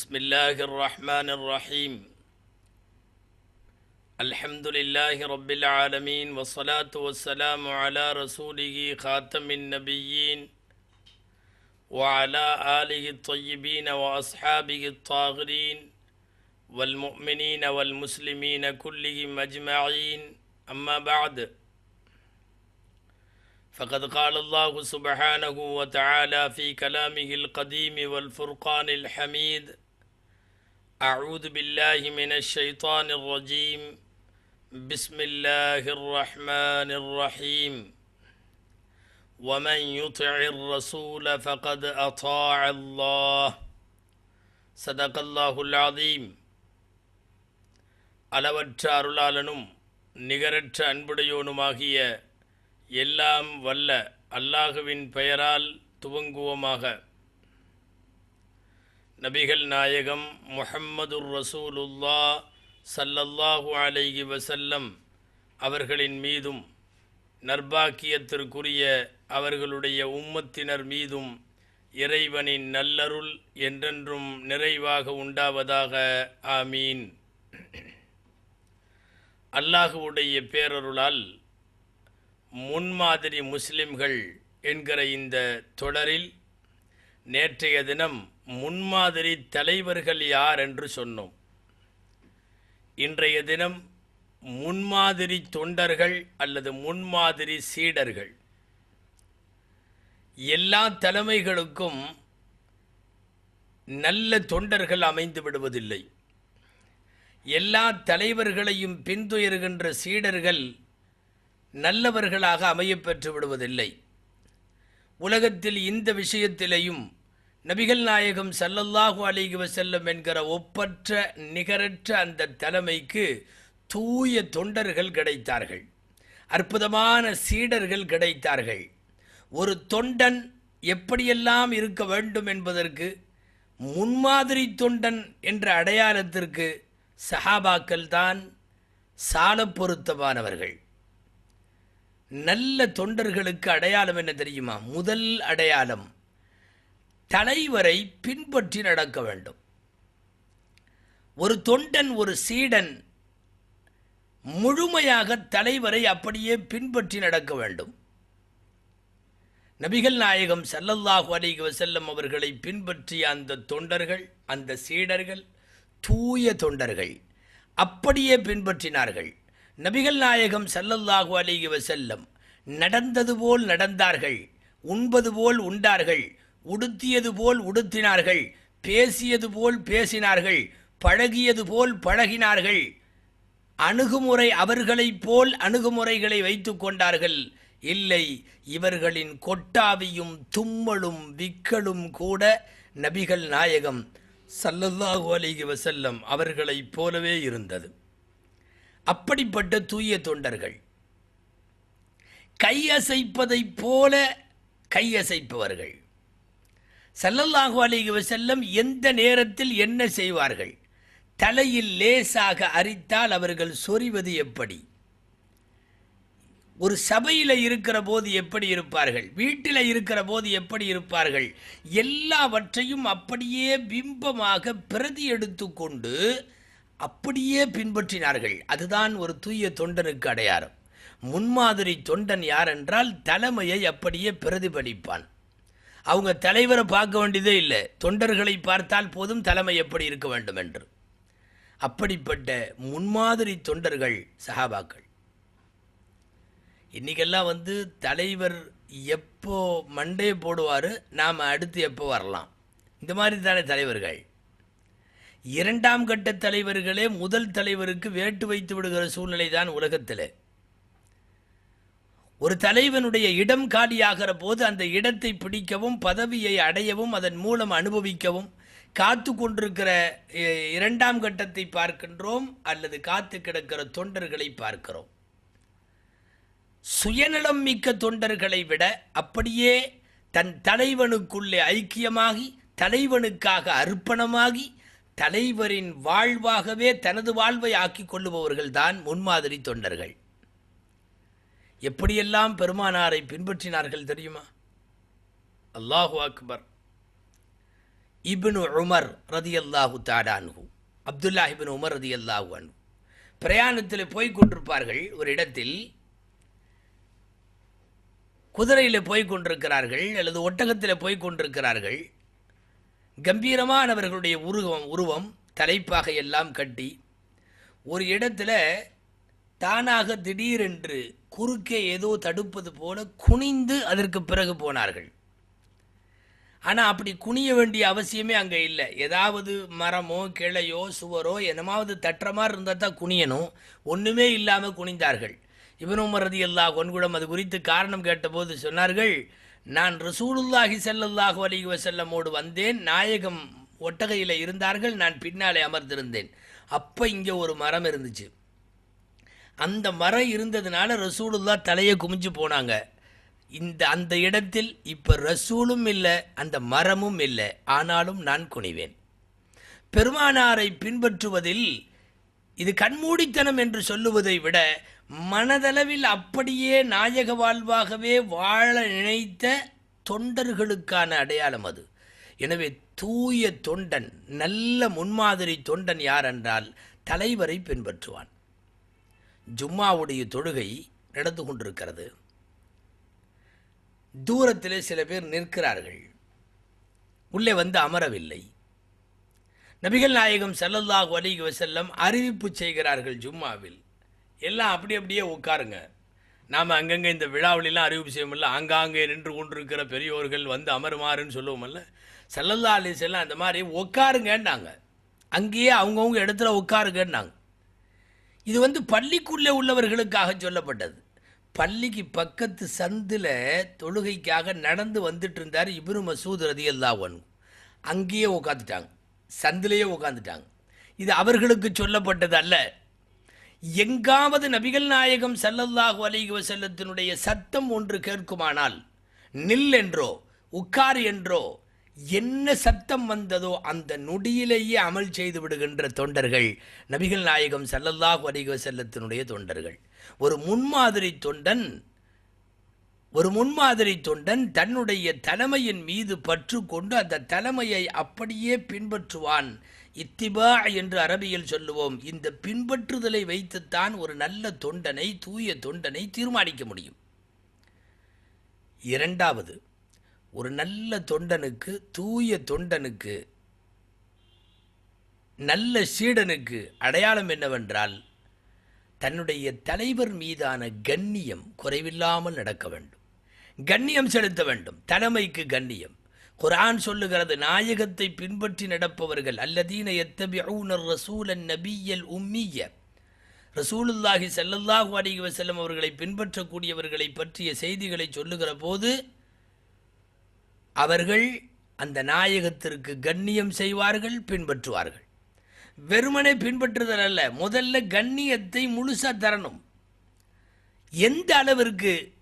بسم الله الرحمن الرحيم. الحمد لله رب العالمين والصلاة والسلام على رسوله خاتم النبيين وعلى آله الطيبين وأصحابه الطاهرين والمؤمنين والمسلمين كلهم أجمعين. أما بعد فقد قال الله سبحانه وتعالى في كلامه القديم والفرقان الحميد أعوذ بالله من الشيطان الرجيم بسم الله الرحمن الرحيم ومن يطع الرسول فقد أطاع الله صدق الله العظيم அளவற்ற அருளாளனும் நிகரற்ற அன்புடையோனுமாகிய எல்லாம் வல்ல அல்லாஹுவின் பெயரால் துவங்குவோமாக நபிகள் நாயகம் முஹம்மதுர் ரசூலுல்லா சல்லல்லாஹு அலைகி வசல்லம் அவர்களின் மீதும் நர்பாக்கியத்திற்குரிய அவர்களுடைய உம்மத்தினர் மீதும் இறைவனின் நல்லருள் என்றென்றும் நிறைவாக உண்டாவதாக. ஆமீன். அல்லாஹுவுடைய பேரருளால் முன்மாதிரி முஸ்லிம்கள் என்கிற இந்த தொடரில் நேற்றைய தினம் முன்மாதிரி தலைவர்கள் யார் என்று சொன்னோம். இன்றைய தினம் முன்மாதிரி தொண்டர்கள் அல்லது முன்மாதிரி சீடர்கள். எல்லா தலைமைகளுக்கும் நல்ல தொண்டர்கள் அமைந்து விடுவதில்லை. எல்லா தலைவர்களையும் பின்துயர்கின்ற சீடர்கள் நல்லவர்களாக அமையப்பெற்று விடுவதில்லை. உலகத்தில் இந்த விஷயத்திலேயும் நபிகள் நாயகம் சல்லல்லாஹு அலைஹி வஸல்லம் என்கிற ஒப்பற்ற நிகரற்ற அந்த தலைமைக்கு தூய தொண்டர்கள் கிடைத்தார்கள். அற்புதமான சீடர்கள் கிடைத்தார்கள். ஒரு தொண்டன் எப்படியெல்லாம் இருக்க வேண்டும் என்பதற்கு முன்மாதிரி தொண்டன் என்ற அடையாளத்திற்கு சஹாபாக்கள் தான் சால பொருத்தமானவர்கள். நல்ல தொண்டர்களுக்கு அடையாளம் என்ன தெரியுமா? முதல் அடையாளம் தலைவரை பின்பற்றி நடக்க வேண்டும். ஒரு தொண்டன் ஒரு சீடன் முழுமையாக தலைவரை அப்படியே பின்பற்றி நடக்க வேண்டும். நபிகள் நாயகம் சல்லல்லாஹு அலிக வசல்லம் அவர்களை பின்பற்றிய அந்த தொண்டர்கள் அந்த சீடர்கள் தூய தொண்டர்கள் அப்படியே பின்பற்றினார்கள். நபிகள் நாயகம் சல்லல்லாஹு அலிக வசல்லம் நடந்தது போல் நடந்தார்கள் உண்பது போல் உண்டார்கள். உடுத்தியது போல் உடுத்தினார்கள் பேசியது போல் பேசினார்கள் பழகியது போல் பழகினார்கள். அணுகுமுறை அவர்களைப் போல் அணுகுமுறைகளை வைத்து கொண்டார்கள். இல்லை இவர்களின் கொட்டாவியும் தும்மலும் விக்கலும் கூட நபிகள் நாயகம் சல்லல்லாஹு அலிகி வசல்லம் அவர்களைப் போலவே இருந்தது. அப்படிப்பட்ட தூய தொண்டர்கள். கையசைப்பதைப் போல கையசைப்பவர்கள். சல்லல்லாஹு அலைஹி வசல்லம் எந்த நேரத்தில் என்ன செய்வார்கள்? தலையில் லேசாக அரித்தால் அவர்கள் சொறிவது எப்படி? ஒரு சபையில் இருக்கிற போது எப்படி இருப்பார்கள்? வீட்டில் இருக்கிற போது எப்படி இருப்பார்கள்? எல்லாவற்றையும் அப்படியே பிம்பமாக பிரதி எடுத்துக்கொண்டு அப்படியே பின்பற்றினார்கள். அதுதான் ஒரு தூய தொண்டனுக்கு அடையாளம். முன்மாதிரி தொண்டன் யார் என்றால் தலைமையை அப்படியே பிரதிபலிப்பான். அவங்க தலைவரை பார்க்க வேண்டியதே இல்லை. தொண்டர்களை பார்த்தால் போதும் தலைமை எப்படி இருக்க வேண்டும் என்று. அப்படிப்பட்ட முன்மாதிரி தொண்டர்கள் சஹாபாக்கள் இன்றைக்கெல்லாம் வந்து தலைவர் எப்போ மண்டே போடுவார் நாம் அடுத்து எப்போ வரலாம். இந்த மாதிரி தானே தலைவர்கள். இரண்டாம் கட்ட தலைவர்களே முதல் தலைவருக்கு வேட்டு வைத்து விடுகிற சூழ்நிலை தான் உலகத்தில். ஒரு தலைவனுடைய இடம் காலியாகிற போது அந்த இடத்தை பிடிக்கவும் பதவியை அடையவும் அதன் மூலம் அனுபவிக்கவும் காத்து கொண்டிருக்கிற இரண்டாம் கட்டத்தை பார்க்கின்றோம் அல்லது காத்து கிடக்கிற தொண்டர்களை பார்க்கிறோம். சுயநலம் மிக்க தொண்டர்களை விட அப்படியே தன் தலைவனுக்குள்ளே ஐக்கியமாகி தலைவனுக்காக அர்ப்பணமாகி தலைவரின் வாழ்வாகவே தனது வாழ்வை ஆக்கிக் கொள்ளுபவர்கள்தான் முன்மாதிரி தொண்டர்கள். எப்படியெல்லாம் பெருமானாரை பின்பற்றினார்கள் தெரியுமா? அல்லாஹு அக்பர். இபின் உமர் ரதி அல்லாஹு அப்துல்லா அப்துல்லாஹிபின் உமர் ரதி அல்லாஹு அனு பிரயாணத்தில் போய் கொண்டிருப்பார்கள் ஒரு இடத்தில். குதிரையில் போய் கொண்டிருக்கிறார்கள் அல்லது ஒட்டகத்தில் போய் கொண்டிருக்கிறார்கள். கம்பீரமானவர்களுடைய உருவம் உருவம் தலைப்பாக எல்லாம் கட்டி ஒரு இடத்துல தானாக திடீரென்று குறுக்கே ஏதோ தடுப்பது போல குனிந்து அதற்கு பிறகு போனார்கள். ஆனால் அப்படி குனிய வேண்டிய அவசியமே அங்கே இல்லை. ஏதாவது மரமோ கிளையோ சுவரோ என்னமாவது தட்டுற மாதிரி இருந்தால் தான் குனியணும். ஒன்றுமே இல்லாமல் குனிந்தார்கள். இவனும் உமர் ரதி அல்லா கொன்குடம் அது குறித்து காரணம் கேட்டபோது சொன்னார்கள் நான் ரசூலுல்லாஹி செல்லல்லாஹு அலைஹி செல்லமோடு வந்தேன். நாயகம் ஒட்டகையில் இருந்தார்கள். நான் பின்னாலே அமர்ந்திருந்தேன். அப்போ இங்கே ஒரு மரம் இருந்துச்சு. அந்த மரம் இருந்ததுனால ரசூலுல்லா தலையை குமிஞ்சு போனாங்க. இந்த அந்த இடத்தில் இப்போ ரசூலும் இல்லை அந்த மரமும் இல்லை. ஆனாலும் நான் குனிவேன். பெருமானாரை பின்பற்றுவதில் இது கண்மூடித்தனம் என்று சொல்லுவதை விட மனதளவில் அப்படியே நாயக வாழ்வாகவே வாழ நினைத்த தொண்டர்களுக்கான அடையாளம் அது. எனவே தூய தொண்டன் நல்ல முன்மாதிரி தொண்டன் யார் என்றால் தலைவரை பின்பற்றுவான். ஜும்மாவுடைய தொழுகை நடந்து கொண்டிருக்கிறது. தூரத்திலே சில பேர் நிற்கிறார்கள். உள்ளே வந்து அமரவில்லை. நபிகள் நாயகம் ஸல்லல்லாஹு அலைஹி செல்லம் அறிவிப்பு செய்கிறார்கள் ஜும்மாவில். எல்லாம் அப்படி அப்படியே உட்காருங்க. நாம் அங்கங்கே இந்த விழாவிலெல்லாம் அறிவிப்பு செய்வோம்ல ஆங்காங்கே நின்று கொண்டிருக்கிற பெரியோர்கள் வந்து அமருமாறுன்னு சொல்லுவோமல்ல. செல்லல்லா அலிசெல்லாம் அந்த மாதிரி உட்காருங்கன்னாங்க. அங்கேயே அவங்கவுங்க இடத்துல உட்காருங்கன்னாங்க. இது வந்து பள்ளிக்குள்ளே உள்ளவர்களுக்காக சொல்லப்பட்டது. பள்ளிக்கு பக்கத்து சந்தில் தொழுகைக்காக நடந்து வந்துட்டு இருந்தார் இப்னு மசூத் ரதியல்லாஹு அங்கேயே உட்காந்துட்டாங்க சந்திலேயே உட்காந்துட்டாங்க இது அவர்களுக்கு சொல்லப்பட்டது அல்ல. எங்காவது நபிகள் நாயகம் சல்லல்லாஹு அலைஹி வசல்லத்தினுடைய சத்தம் ஒன்று கேட்குமானால் நில் என்றோ உட்கார் என்றோ என்ன சத்தம் வந்ததோ அந்த நொடியிலேயே அமல் செய்து விடுகின்ற தொண்டர்கள் நபிகள் நாயகம் ஸல்லல்லாஹு வரிக செல்லத்தினுடைய தொண்டர்கள். ஒரு முன்மாதிரி தொண்டன் ஒரு முன்மாதிரி தொண்டன் தன்னுடைய தலைமையின் மீது பற்று கொண்டு அந்த தலைமையை அப்படியே பின்பற்றுவான். இத்திபா என்று அரபியில் சொல்லுவோம். இந்த பின்பற்றுதலை வைத்துத்தான் ஒரு நல்ல தொண்டனை தூய தொண்டனை தீர்மானிக்க முடியும். இரண்டாவது ஒரு நல்ல தொண்டனுக்கு தூய தொண்டனுக்கு நல்ல சீடனுக்கு அடையாளம் என்னவென்றால் தன்னுடைய தலைவர் மீதான கண்ணியம் குறைவில்லாமல் நடக்க வேண்டும். கண்ணியம் செலுத்த வேண்டும். தலைமைக்கு கண்ணியம். குரான் சொல்லுகிறது நாயகத்தை பின்பற்றி நடப்பவர்கள் அல்லதீன எத்தபிஊனர் ரசூலன் நபியல் உம்மிய. ரசூலுல்லாஹி செல்லல்லாஹு அலைஹி செல்லும் அவர்களை பின்பற்றக்கூடியவர்களை பற்றிய செய்திகளை சொல்லுகிற போது அவர்கள் அந்த நாயகத்திற்கு கண்ணியம் செய்வார்கள் பின்பற்றுவார்கள். வெறுமனை பின்பற்றுதல் அல்ல முதல்ல கண்ணியத்தை முழுசா தரணும். எந்த அளவிற்கு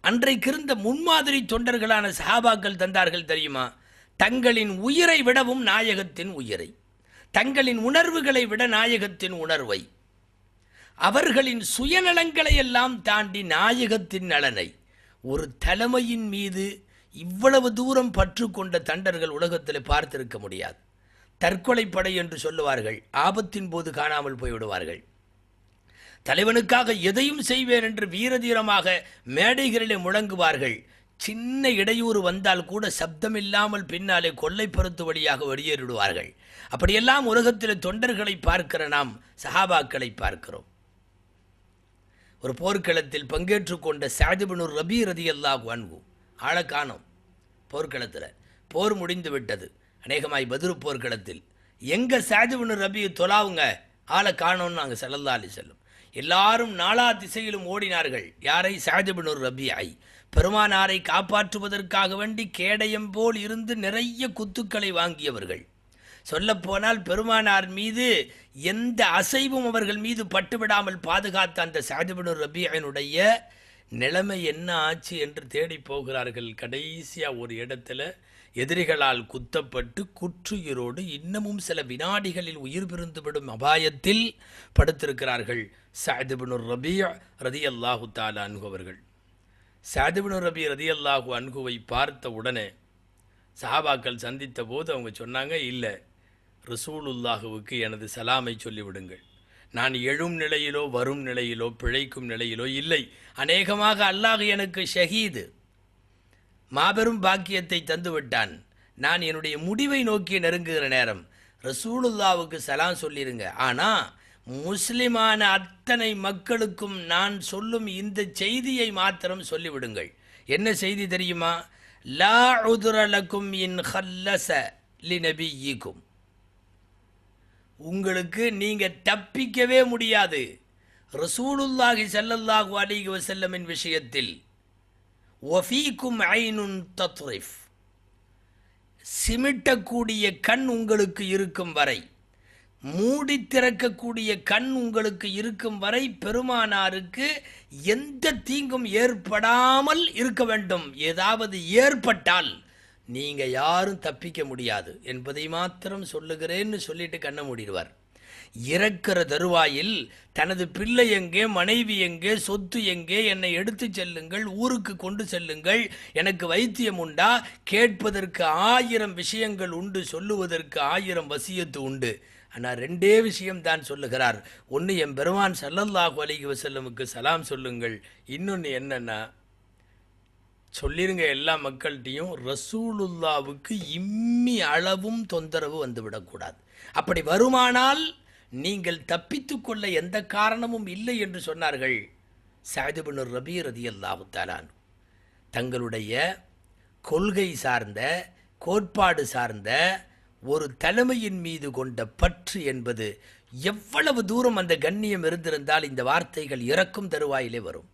அன்றைக்கு இருந்த முன்மாதிரி தொண்டர்களான சஹாபாக்கள் தந்தார்கள் தெரியுமா? தங்களின் உயிரை விடவும் நாயகத்தின் உயிரை. தங்களின் உணர்வுகளை விட நாயகத்தின் உணர்வை. அவர்களின் சுயநலங்களை எல்லாம் தாண்டி நாயகத்தின் நலனை. ஒரு தலைமையின் மீது இவ்வளவு தூரம் பற்று கொண்ட தண்டர்கள் உலகத்தில் பார்த்திருக்க முடியாது. தற்கொலை படை என்று சொல்லுவார்கள் ஆபத்தின் போது காணாமல் போய்விடுவார்கள். தலைவனுக்காக எதையும் செய்வேன் என்று வீரதீரமாக மேடைகளிலே முழங்குவார்கள். சின்ன இடையூறு வந்தால் கூட சப்தமில்லாமல் பின்னாலே கொல்லைப்புறத்து வழியாக வெளியேறிடுவார்கள். அப்படியெல்லாம் உலகத்தில் தொண்டர்களை பார்க்கிற நாம் சஹாபாக்களை பார்க்கிறோம். ஒரு போர்க்களத்தில் பங்கேற்று கொண்ட சாதிபனூர் ரபி ரதி அல்லாஹ் ஆழ ஆளை காணோம். போர்க்களத்தில். போர் முடிந்து விட்டது. அநேகமாய் பதிரு போர்க்களத்தில். எங்கே சாதிபனு ரபி தொலாவுங்க ஆளை காணோன்னு நாங்கள் செல்லல்லா செல்லும் எல்லாரும் நாலா திசையிலும் ஓடினார்கள். யாரை? ஷாஜபனுர் ரபி ஆய் பெருமானாரை காப்பாற்றுவதற்காக வேண்டி கேடயம் போல் இருந்து நிறைய குத்துக்களை வாங்கியவர்கள். சொல்லப்போனால் பெருமானார் மீது எந்த அசைவும் அவர்கள் மீது பட்டுவிடாமல் பாதுகாத்த அந்த சாதிபனூர் ரபியனுடைய நிலைமை என்ன ஆச்சு என்று தேடி போகிறார்கள். கடைசியாக ஒரு இடத்துல எதிரிகளால் குத்தப்பட்டு குற்றுயிரோடு இன்னமும் சில வினாடிகளில் உயிர் பிரிந்துவிடும் அபாயத்தில் படுத்திருக்கிறார்கள். சாதிபனுர் ரபி ரதி அல்லாஹு தாலா அன்கு அவர்கள் ரபி ரதி அல்லாஹு அன்குவை பார்த்த உடனே சஹாபாக்கள் சந்தித்த போது அவங்க சொன்னாங்க இல்லை ரசூலுல்லாஹுவுக்கு எனது சலாமை சொல்லிவிடுங்கள். நான் எழும் நிலையிலோ வரும் நிலையிலோ பிழைக்கும் நிலையிலோ இல்லை. அநேகமாக அல்லாஹ் எனக்கு ஷஹீது. மாபெரும் பாக்கியத்தை தந்துவிட்டான் நான் என்னுடைய முடிவை நோக்கி நெருங்குகிற நேரம். ரசூலுல்லாவுக்கு சலாம் சொல்லிடுங்க ஆனால் முஸ்லிமான அத்தனை மக்களுக்கும் நான் சொல்லும் இந்த செய்தியை மாத்திரம் சொல்லிவிடுங்கள். என்ன செய்தி தெரியுமா? லா உதுரலக்கும் இன் ஹல்லச லினபியிக்கும் உங்களுக்கு நீங்கள் தப்பிக்கவே முடியாது. ரசூலுல்லாஹி செல்லல்லாஹு அலைஹி வசல்லமின் விஷயத்தில் ஒஃபீக்கும் ஐனுன் தத்ரிஃப் சிமிட்டக்கூடிய கண் உங்களுக்கு இருக்கும் வரை மூடி திறக்கக்கூடிய கண் உங்களுக்கு இருக்கும் வரை பெருமானாருக்கு எந்த தீங்கும் ஏற்படாமல் இருக்க வேண்டும். ஏதாவது ஏற்பட்டால் நீங்கள் யாரும் தப்பிக்க முடியாது. என்பதை மாத்திரம் சொல்லுகிறேன்னு சொல்லிட்டு கண்ண மூடிடுவார். இறக்கிற தருவாயில் தனது பிள்ளை எங்கே மனைவி எங்கே சொத்து எங்கே என்னை எடுத்துச் செல்லுங்கள் ஊருக்கு கொண்டு செல்லுங்கள் எனக்கு வைத்தியம் உண்டா? கேட்பதற்கு ஆயிரம் விஷயங்கள் உண்டு சொல்லுவதற்கு ஆயிரம் வசியத்து உண்டு. ஆனால் ரெண்டே விஷயம் தான் சொல்லுகிறார். ஒன்று என் பெருமான் சல்லல்லாஹு அலிகி வசல்லமுக்கு சலாம் சொல்லுங்கள். இன்னொன்று என்னென்னா சொல்லிருங்க எல்லா மக்கள்கிட்டையும் ரசூலுல்லாவுக்கு இம்மி அளவும் தொந்தரவு வந்துவிடக்கூடாது. அப்படி வருமானால் நீங்கள் தப்பித்துக்கொள்ள எந்த காரணமும் இல்லை என்று சொன்னார்கள். சாதிபனு ரபி ரதி அல்லாஹுத்தாலான் தங்களுடைய கொள்கை சார்ந்த கோட்பாடு சார்ந்த ஒரு தலைமையின் மீது கொண்ட பற்று என்பது எவ்வளவு தூரம் அந்த கண்ணியம் இருந்திருந்தால் இந்த வார்த்தைகள் இறக்கும் தருவாயிலே வரும்.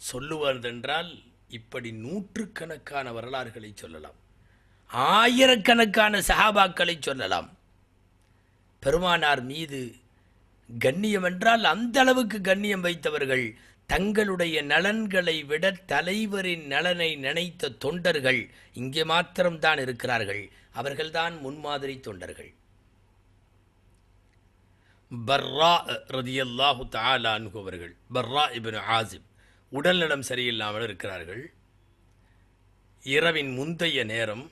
சொல்லுவதென்றால் இப்படி நூற்றுக்கணக்கான வரலாறுகளை சொல்லலாம். ஆயிரக்கணக்கான சஹாபாக்களை சொல்லலாம். பெருமானார் மீது கண்ணியம் என்றால் அந்த அளவுக்கு கண்ணியம் வைத்தவர்கள் தங்களுடைய நலன்களை விட தலைவரின் நலனை நினைத்த தொண்டர்கள் இங்கே மாத்திரம்தான் இருக்கிறார்கள். அவர்கள்தான் முன்மாதிரி தொண்டர்கள். பர்ரா ரதியல்லாஹு தஆலா அவர்கள். Barra ibn Asif. உடல்நலம் சரியில்லாமல் இருக்கிறார்கள். இரவின் முந்தைய நேரம்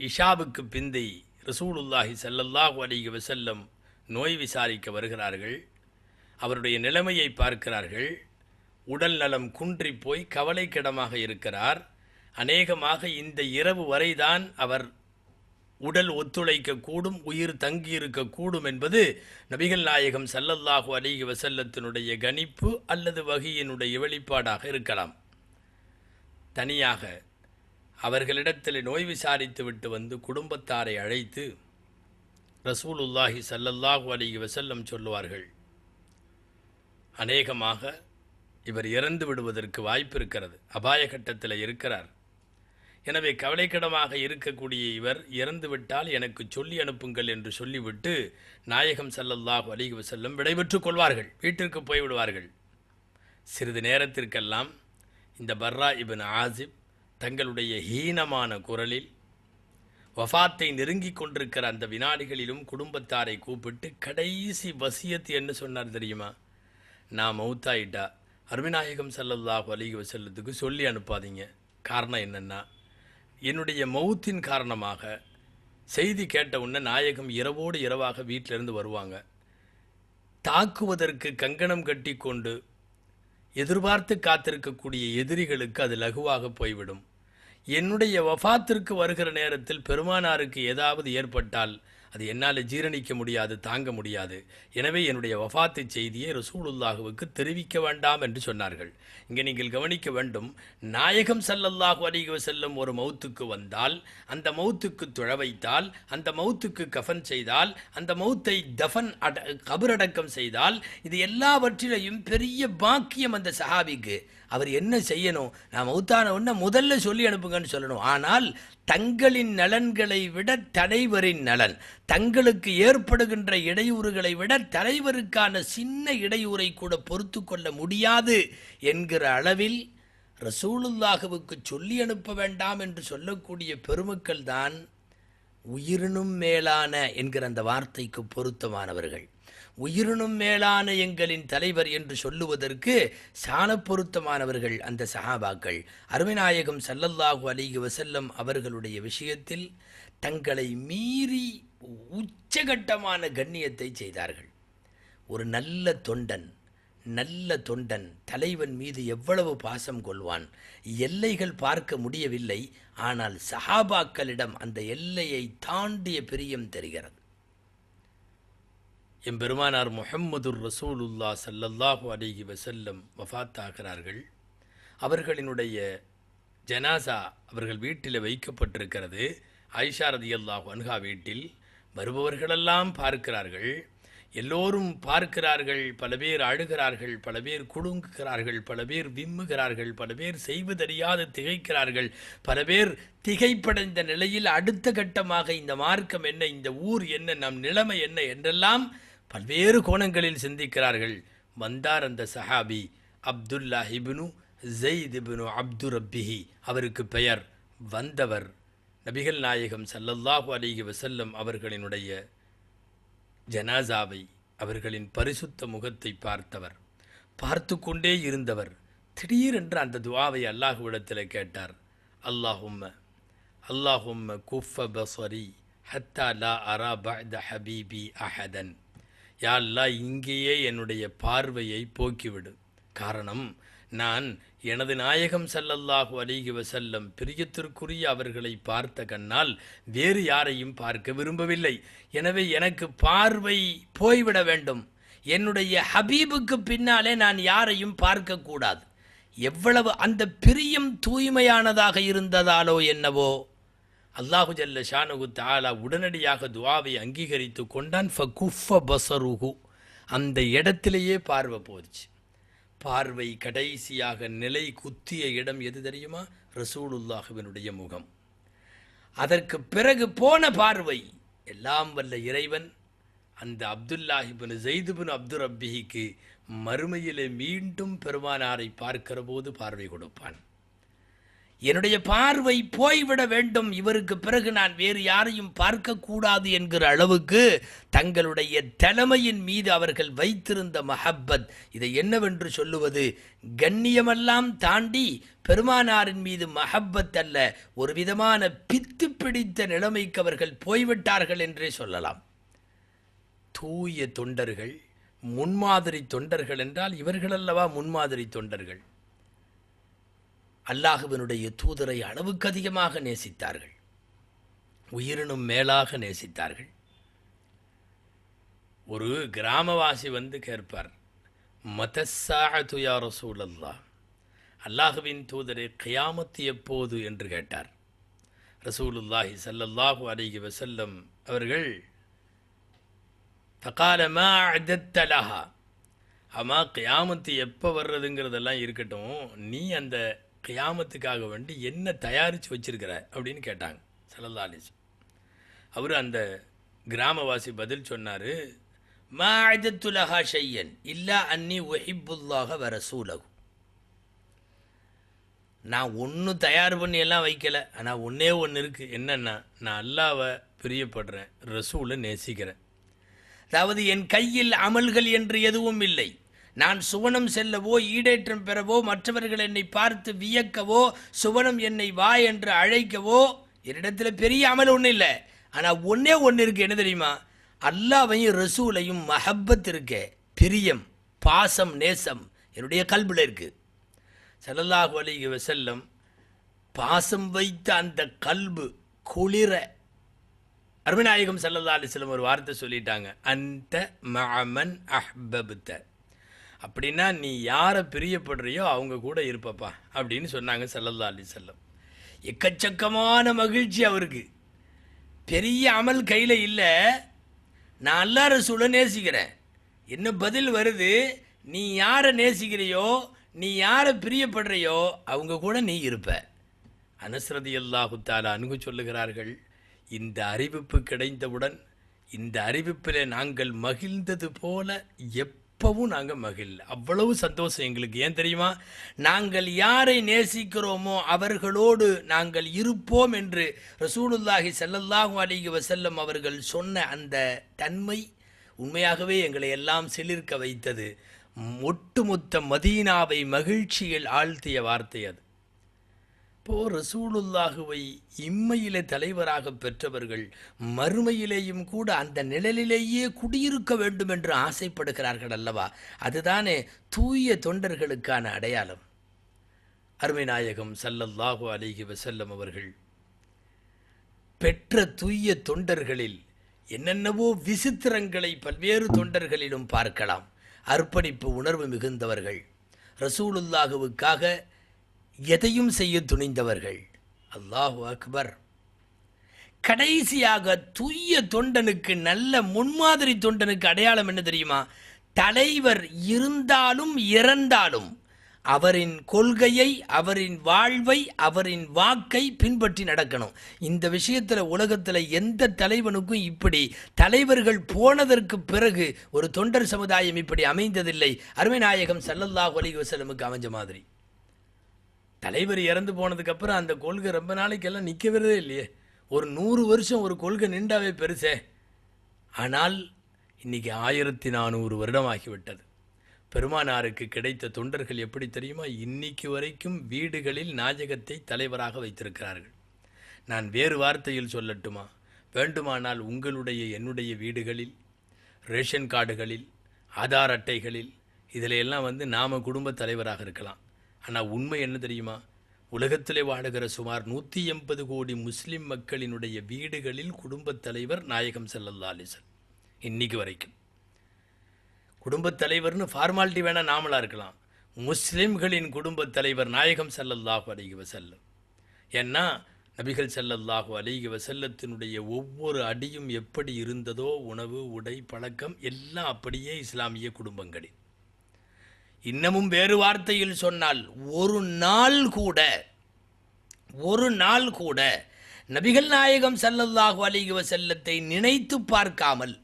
இஷாவுக்கு பிந்தை ரசூலுல்லாஹி ஸல்லல்லாஹு அலைஹி வஸல்லம் நோய் விசாரிக்க வருகிறார்கள். அவருடைய நிலைமையை பார்க்கிறார்கள். உடல் நலம் குன்றி போய் கவலைக்கிடமாக இருக்கிறார். அநேகமாக இந்த இரவு வரைதான் அவர் உடல் ஒத்துழைக்க கூடும் உயிர் தங்கியிருக்க கூடும் என்பது நபிகள் நாயகம் சல்லல்லாஹு அலைஹி வசல்லத்தினுடைய கணிப்பு அல்லது வகையினுடைய வெளிப்பாடாக இருக்கலாம். தனியாக அவர்களிடத்தில் நோய் விசாரித்து விட்டு வந்து குடும்பத்தாரை அழைத்து ரசூலுல்லாஹி சல்லல்லாஹு அலைஹி வசல்லம் சொல்லுவார்கள் அநேகமாக இவர் இறந்து விடுவதற்கு வாய்ப்பு இருக்கிறது அபாய கட்டத்தில் இருக்கிறார். எனவே கவலைக்கிடமாக இருக்கக்கூடிய இவர் இறந்துவிட்டால் எனக்கு சொல்லி அனுப்புங்கள் என்று சொல்லிவிட்டு நாயகம் ஸல்லல்லாஹு அலைஹி செல்லும் விடைபெற்றுக் கொள்வார்கள். வீட்டிற்கு போய்விடுவார்கள். சிறிது நேரத்திற்கெல்லாம் இந்த பர்ரா இபின் ஆசிப் தங்களுடைய ஹீனமான குரலில் வஃபாத்தை நெருங்கிக் கொண்டிருக்கிற அந்த வினாடிகளிலும் குடும்பத்தாரை கூப்பிட்டு கடைசி வசியத்து என்ன சொன்னார் தெரியுமா? நான் மௌத்தாயிட்டா அருமிநாயகம் ஸல்லல்லாஹு அலைஹி செல்லத்துக்கு சொல்லி அனுப்பாதீங்க. காரணம் என்னென்னா என்னுடைய மௌத்தின் காரணமாக செய்தி கேட்ட உடனே நாயகம் இரவோடு இரவாக வீட்டிலிருந்து வருவாங்க. தாக்குவதற்கு கங்கணம் கட்டி கொண்டு எதிர்பார்த்து காத்திருக்கக்கூடிய எதிரிகளுக்கு அது லகுவாக போய்விடும். என்னுடைய வஃபாத்திற்கு வருகிற நேரத்தில் பெருமானாருக்கு ஏதாவது ஏற்பட்டால் அது என்னால் ஜீரணிக்க முடியாது தாங்க முடியாது. எனவே என்னுடைய வஃபாத்து செய்தியை ரசூலுல்லாஹுவுக்கு தெரிவிக்க வேண்டாம் என்று சொன்னார்கள். இங்கே நீங்கள் கவனிக்க வேண்டும் நாயகம் சல்லல்லாஹு அலைஹி செல்லும் ஒரு மௌத்துக்கு வந்தால் அந்த மௌத்துக்கு துழ வைத்தால் அந்த மௌத்துக்கு கஃபன் செய்தால் அந்த மௌத்தை தஃபன் அட கபரடக்கம் செய்தால் இது எல்லாவற்றிலையும் பெரிய பாக்கியம் அந்த சஹாபிக்கு. அவர் என்ன செய்யணும்? நான் மௌத்தான உடனே முதல்ல சொல்லி அனுப்புங்கன்னு சொல்லணும். ஆனால் தங்களின் நலன்களை விட தலைவரின் நலன் தங்களுக்கு ஏற்படுகின்ற இடையூறுகளை விட தலைவருக்கான சின்ன இடையூறை கூட பொறுத்து கொள்ள முடியாது என்கிற அளவில் ரசூலுல்லாஹுவுக்கு சொல்லி அனுப்ப வேண்டாம் என்று சொல்லக்கூடிய பெருமக்கள் தான் உயிரினும் மேலான என்கிற அந்த வார்த்தைக்கு பொருத்தமானவர்கள். உயிரினும் மேலான எங்களின் தலைவர் என்று சொல்லுவதற்கு சாண பொருத்தமானவர்கள் அந்த சஹாபாக்கள். அருமைநாயகம் சல்லல்லாஹு அலைஹி வசல்லம் அவர்களுடைய விஷயத்தில் தங்களை மீறி உச்சகட்டமான கண்ணியத்தை செய்தார்கள். ஒரு நல்ல தொண்டன் நல்ல தொண்டன் தலைவன் மீது எவ்வளவு பாசம் கொள்வான்? எல்லைகள் பார்க்க முடியவில்லை ஆனால் சஹாபாக்களிடம் அந்த எல்லையை தாண்டிய பிரியம் தெரிகிறது. எம்பெருமானார் முஹம்மதுர் ரசூலுல்லா சல்லல்லாஹு அலிஹி வசல்லம் வஃத்தாகிறார்கள் அவர்களினுடைய ஜனாசா அவர்கள் வீட்டில் வைக்கப்பட்டிருக்கிறது. ஆயிஷா ரதியல்லாஹு அன்ஹா வீட்டில் வருபவர்களெல்லாம் பார்க்கிறார்கள். எல்லோரும் பார்க்கிறார்கள் பல பேர் அழுகிறார்கள் பல பேர் குடுங்குகிறார்கள் பல பேர் விம்முகிறார்கள் பல பேர் செய்வதறியாது திகைக்கிறார்கள் பல பேர் திகைப்படைந்த நிலையில் அடுத்த கட்டமாக இந்த மார்க்கம் என்ன இந்த ஊர் என்ன நம் நிலைமை என்ன என்றெல்லாம் பல்வேறு கோணங்களில் சிந்திக்கிறார்கள். வந்தார் அந்த சஹாபி Abdullah ibn Zaid ibn Abd Rabbihi அவருக்கு பெயர். வந்தவர் நபிகள் நாயகம் சல்லல்லாஹு அலிஹி வசல்லம் அவர்களினுடைய ஜனாசாவை அவர்களின் பரிசுத்த முகத்தை பார்த்தவர். பார்த்து கொண்டே இருந்தவர். திடீரென்று அந்த துவாவை அல்லாஹுவிடத்தில் கேட்டார். அல்லாஹும்ம அல்லாஹும்ம குஃப பஸரி ஹத்தா லா அரா பஅத ஹபீபி அஹதன். யாழ்லா இங்கேயே என்னுடைய பார்வையை போக்கிவிடு. காரணம் நான் எனது நாயகம் செல்லல்லாஹு அலைஹி செல்லம் பிரியத்திற்குரிய அவர்களை பார்த்த கண்ணால் வேறு யாரையும் பார்க்க விரும்பவில்லை. எனவே எனக்கு பார்வை போய்விட வேண்டும். என்னுடைய ஹபீபுக்கு பின்னாலே நான் யாரையும் பார்க்கக்கூடாது எவ்வளவு அந்த பிரியம் தூய்மையானதாக இருந்ததாலோ என்னவோ அல்லாஹு ஜல்ல ஷானுகு தாலா உடனடியாக துவாவை அங்கீகரித்து கொண்டான். ஃபகுஃப பசருகு அந்த இடத்திலேயே பார்வை போச்சு. பார்வை கடைசியாக நிலை குத்திய இடம் எது தெரியுமா? ரசூலுல்லாஹுவினுடைய முகம். அதற்கு பிறகு போன பார்வை எல்லாம் வல்ல இறைவன் அந்த அப்துல்லாஹிபின் ஜெய்துபின் அப்து ரப்பிஹிக்கு மறுமையிலே மீண்டும் பெருமானாரை பார்க்கிற போது பார்வை கொடுப்பான். என்னுடைய பார்வை போய்விட வேண்டும். இவருக்கு பிறகு நான் வேறு யாரையும் பார்க்கக்கூடாது என்கிற அளவுக்கு தங்களுடைய தலைமையின் மீது அவர்கள் வைத்திருந்த மஹப்பத் இதை என்னவென்று சொல்லுவது? கண்ணியமெல்லாம் தாண்டி பெருமானாரின் மீது மஹப்பத் அல்ல ஒரு விதமான பித்து பிடித்த நிலைமைக்கு அவர்கள் போய்விட்டார்கள் என்றே சொல்லலாம். தூய தொண்டர்கள் முன்மாதிரி தொண்டர்கள் என்றால் இவர்களல்லவா முன்மாதிரி தொண்டர்கள்? அல்லாஹுவினுடைய தூதரை அளவுக்கு அதிகமாக நேசித்தார்கள். உயிரினும் மேலாக நேசித்தார்கள். ஒரு கிராமவாசி வந்து கேட்பார் மதசாஅத்து யா ரசூலல்லா அல்லாஹுவின் தூதரே கயாமத்து எப்போது? என்று கேட்டார். ரசூலுல்லாஹி சல்லல்லாஹு அலிகி வசல்லம் அவர்கள் தகாலமா மா அஅதத்த அம்மா கயாமத்து எப்போ வர்றதுங்கிறதெல்லாம் இருக்கட்டும் நீ அந்த கியாமத்துக்காக வேண்டி என்ன தயாரித்து வச்சிருக்கிற அப்படின்னு கேட்டாங்க. சல்லல்லா அலிஸ் அவர் அந்த கிராமவாசி பதில் சொன்னார் மா அஜத்துலஹா ஷையன் இல்லா அன்னி ஒஹிபுல்லாக வர சூலகு நான் ஒன்றும் தயார் பண்ணி எல்லாம் வைக்கல ஆனால் ஒன்றே ஒன்று இருக்குது என்னென்னா நான் அல்லாவை பிரியப்படுறேன் ரசூலை நேசிக்கிறேன். அதாவது என் கையில் அமல்கள் என்று எதுவும் இல்லை. நான் சுவனம் செல்லவோ ஈடேற்றம் பெறவோ மற்றவர்கள் என்னை பார்த்து வியக்கவோ சுவனம் என்னை வா என்று அழைக்கவோ என்னிடத்தில் பெரிய அமல் ஒன்றும் இல்லை. ஆனால் ஒன்றே ஒன்று இருக்குது என்ன தெரியுமா? அல்லாவையும் ரசூலையும் மஹப்பத் இருக்கே பிரியம் பாசம் நேசம் என்னுடைய கல்பில் இருக்குது ஸல்லல்லாஹு அலைஹி செல்லம் பாசம் வைத்த அந்த கல்பு குளிர. அருமநாயகம் ஸல்லல்லாஹு அலிஸ்லம் ஒரு வார்த்தை சொல்லிட்டாங்க. அந்த மஅமன் அஹ்பப்த. அப்படின்னா நீ யாரை பிரியப்படுறியோ அவங்க கூட இருப்பப்பா அப்படின்னு சொன்னாங்க செல்லல்லா அலி செல்லம் எக்கச்சக்கமான மகிழ்ச்சி அவருக்கு. பெரிய அமல் கையில் இல்லை. நான் அல்லா ரசூலை நேசிக்கிறேன். என்ன பதில் வருது? நீ யாரை நேசிக்கிறியோ நீ யாரை பிரியப்படுறையோ அவங்க கூட நீ இருப்ப. அனஸ்ரதி அல்லாஹு அணுகு சொல்லுகிறார்கள் இந்த அறிவிப்பு கிடைத்தவுடன் இந்த அறிவிப்பில் நாங்கள் மகிழ்ந்தது போல எப்பவும் நாங்கள் மகிழ் அவ்வளவு சந்தோஷம் எங்களுக்கு. ஏன் தெரியுமா? நாங்கள் யாரை நேசிக்கிறோமோ அவர்களோடு நாங்கள் இருப்போம் என்று ரசூலுல்லாஹி செல்லல்லாஹும் அலைஹி வசல்லம் அவர்கள் சொன்ன அந்த தன்மை உண்மையாகவே எங்களை எல்லாம் சிலிர்க்க வைத்தது. ஒட்டுமொத்த மதீனாவை மகிழ்ச்சியில் ஆழ்த்திய வார்த்தை அது. அப்போ ரசூலுல்லாஹுவை இம்மையிலே தலைவராக பெற்றவர்கள் மறுமையிலேயும் கூட அந்த நிழலிலேயே குடியிருக்க வேண்டும் என்று ஆசைப்படுகிறார்கள் அல்லவா? அதுதானே தூய தொண்டர்களுக்கான அடையாளம். அருமை நாயகம் சல்லல்லாஹு அலிஹி வசல்லம் அவர்கள் பெற்ற தூய தொண்டர்களில் என்னென்னவோ விசித்திரங்களை பல்வேறு தொண்டர்களிலும் பார்க்கலாம். அர்ப்பணிப்பு உணர்வு மிகுந்தவர்கள் ரசூலுல்லாஹுவுக்காக எதையும் செய்ய துணிந்தவர்கள். அல்லாஹு அக்பர். கடைசியாக தூய தொண்டனுக்கு நல்ல முன்மாதிரி தொண்டனுக்கு அடையாளம் என்ன தெரியுமா? தலைவர் இருந்தாலும் இறந்தாலும் அவரின் கொள்கையை அவரின் வாழ்வை அவரின் வாக்கை பின்பற்றி நடக்கணும். இந்த விஷயத்தில் உலகத்தில் எந்த தலைவனுக்கும் இப்படி தலைவர்கள் போனதற்கு பிறகு ஒரு தொண்டர் சமுதாயம் இப்படி அமைந்ததில்லை. அருமைநாயகம் சல்லல்லாஹ் அலைஹி வசலமுக்கு அமைஞ்ச மாதிரி. தலைவர் இறந்து போனதுக்கப்புறம் அந்த கொள்கை ரொம்ப நாளைக்கெல்லாம் நிற்கவே இல்லையே. ஒரு நூறு வருஷம் ஒரு கொள்கை நின்றாவே பெருசே. ஆனால் இன்னைக்கு ஆயிரத்தி நானூறு வருடம் ஆகிவிட்டது பெருமானாருக்கு கிடைத்த தொண்டர்கள் எப்படி தெரியுமா? இன்னைக்கு வரைக்கும் வீடுகளில் நாயகத்தை தலைவராக வைத்திருக்கிறார்கள். நான் வேறு வார்த்தையில் சொல்லட்டுமா? வேண்டுமானால் உங்களுடைய என்னுடைய வீடுகளில் ரேஷன் கார்டுகளில் ஆதார் அட்டைகளில் இதில் எல்லாம் வந்து நாம குடும்ப தலைவராக இருக்கலாம். ஆனால் உண்மை என்ன தெரியுமா? உலகத்திலே வாழுகிற சுமார் நூற்றி எண்பது கோடி முஸ்லிம் மக்களினுடைய வீடுகளில் குடும்பத் தலைவர் நாயகம் செல்லல்லா அலிசன் இன்னைக்கு வரைக்கும். குடும்பத் தலைவர்னு ஃபார்மாலிட்டி வேணால் நாமளாக இருக்கலாம். முஸ்லிம்களின் குடும்பத் தலைவர் நாயகம் செல்லல்லாஹு அலைஹி வசல்லம் ஏன்னா நபிகள் செல்லல்லாஹு அலைஹி வசல்லத்தினுடைய ஒவ்வொரு அடியும் எப்படி இருந்ததோ உணவு உடை பழக்கம் எல்லாம் அப்படியே இஸ்லாமிய குடும்பங்களில். இன்னமும் வேறு வார்த்தையில் சொன்னால் ஒரு நாள் கூட ஒரு நாள் கூட நபிகள் நாயகம் சல்லல்லாஹு அலைஹி செல்லத்தை நினைத்து பார்க்காமல்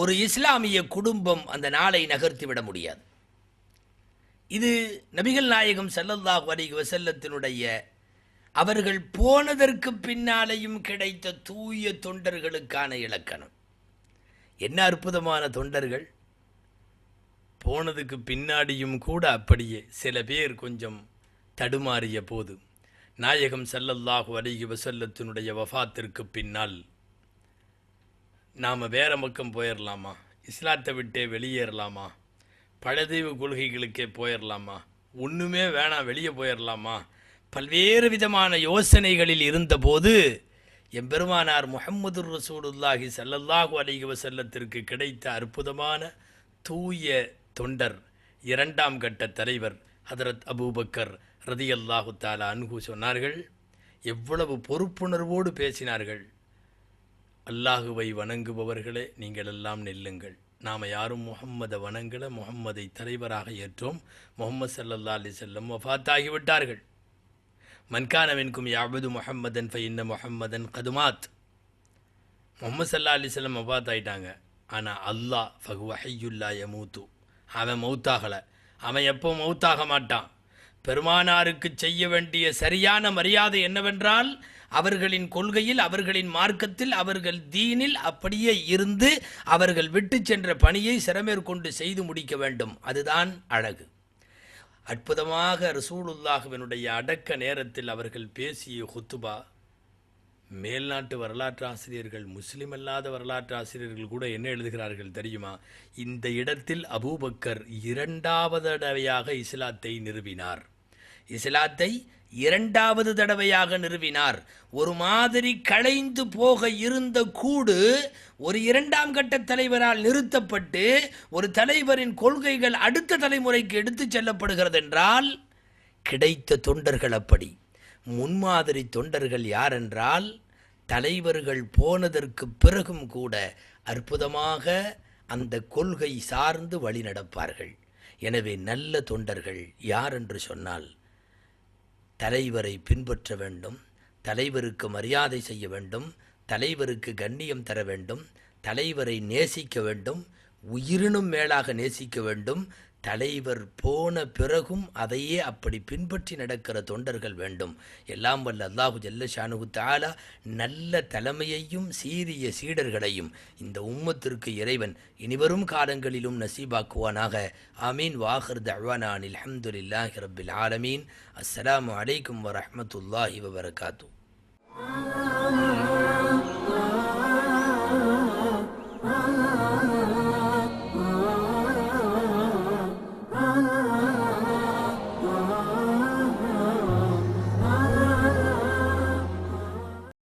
ஒரு இஸ்லாமிய குடும்பம் அந்த நாளை நகர்த்திவிட முடியாது. இது நபிகள் நாயகம் ஸல்லல்லாஹு அலைஹி செல்லத்தினுடைய அவர்கள் போனதற்கு பின்னாலேயும் கிடைத்த தூய தொண்டர்களுக்கான இலக்கணம். என்ன அற்புதமான தொண்டர்கள். போனதுக்கு பின்னாடியும் கூட அப்படியே சில பேர் கொஞ்சம் தடுமாறிய போது நாயகம் செல்லல்லாஹு அலைஹி வசல்லத்தினுடைய வஃபாத்திற்கு பின்னால் நாம் வேற பக்கம் போயிடலாமா இஸ்லாத்தை விட்டே வெளியேறலாமா? பழதெய்வ கொள்கைகளுக்கே போயிடலாமா ஒன்றுமே வேணாம் வெளியே போயிடலாமா பல்வேறு விதமான யோசனைகளில் இருந்தபோது எம்பெருமானார் முஹம்மது ரசூலுல்லாஹி சல்லல்லாஹு அலிக செல்லத்திற்கு கிடைத்த அற்புதமான தூய தொண்டர் இரண்டாம் கட்ட தலைவர் ஹதரத் அபூபக்கர் ரதி அல்லாஹு தாலா அன்ஹு சொன்னார்கள் எவ்வளவு பொறுப்புணர்வோடு பேசினார்கள். அல்லாஹுவை வணங்குபவர்களே நீங்கள் எல்லாம் நெல்லுங்கள். நாம் யாரும் முகம்மதை வணங்கலை முகம்மதை தலைவராக ஏற்றோம். முகமது சல்லல்லா அலி செல்லம் வஃத்தாகிவிட்டார்கள் மன்கானவின்கும் யாபது முஹம்மதன் ஃபைன்ன முஹம்மதன் கதுமாத். முகமது சல்லா அலி செல்லம் வஃத் ஆயிட்டாங்க ஆனால் அல்லாஹ் ஃபகு வஹையுல்லா யமூத்து. அவன் மௌத்தாகலை. அவன் எப்போ மௌத்தாக மாட்டான். பெருமானாருக்கு செய்ய வேண்டிய சரியான மரியாதை என்னவென்றால் அவர்களின் கொள்கையில் அவர்களின் மார்க்கத்தில் அவர்கள் தீனில் அப்படியே இருந்து அவர்கள் விட்டு சென்ற பணியை சிறமேற்கொண்டு செய்து முடிக்க வேண்டும். அதுதான் அழகு. அற்புதமாக ரசூலுல்லாஹுவினுடைய அடக்க நேரத்தில் அவர்கள் பேசிய ஹுத்துபா மேல்நாட்டு வரலாற்று ஆசிரியர்கள் முஸ்லிம் அல்லாத வரலாற்று ஆசிரியர்கள் கூட என்ன எழுதுகிறார்கள் தெரியுமா? இந்த இடத்தில் அபூபக்கர் இரண்டாவது தடவையாக இஸ்லாத்தை நிறுவினார். இஸ்லாத்தை இரண்டாவது தடவையாக நிறுவினார். ஒரு மாதிரி களைந்து போக இருந்த கூடு ஒரு இரண்டாம் கட்ட தலைவரால் நிறுத்தப்பட்டு ஒரு தலைவரின் கொள்கைகள் அடுத்த தலைமுறைக்கு எடுத்துச் செல்லப்படுகிறது என்றால் கிடைத்த தொண்டர்கள் அப்படி. முன்மாதிரி தொண்டர்கள் யாரென்றால் தலைவர்கள் போனதற்கு பிறகும் கூட அற்புதமாக அந்த கொள்கை சார்ந்து வழிநடப்பார்கள். எனவே நல்ல தொண்டர்கள் யார் என்று சொன்னால் தலைவரை பின்பற்ற வேண்டும் தலைவருக்கு மரியாதை செய்ய வேண்டும் தலைவருக்கு கண்ணியம் தர வேண்டும் தலைவரை நேசிக்க வேண்டும் உயிரினும் மேலாக நேசிக்க வேண்டும் தலைவர் போன பிறகும் அதையே அப்படி பின்பற்றி நடக்கிற தொண்டர்கள் வேண்டும். எல்லாம் வல்ல அல்லாஹு ஜல்ல ஷானுகு தாலா நல்ல தலைமையையும் சீரிய சீடர்களையும் இந்த உம்மத்திற்கு இறைவன் இனிவரும் காலங்களிலும் நசீபாக்குவானாக. ஆமீன். வாஹர் தவானான் அல்ஹம்துலில்லாஹி ரபில் ஆலமீன். அஸ்லாம் அலைக்கும் வரஹ்மத்துல்லாஹி வபரகாத்து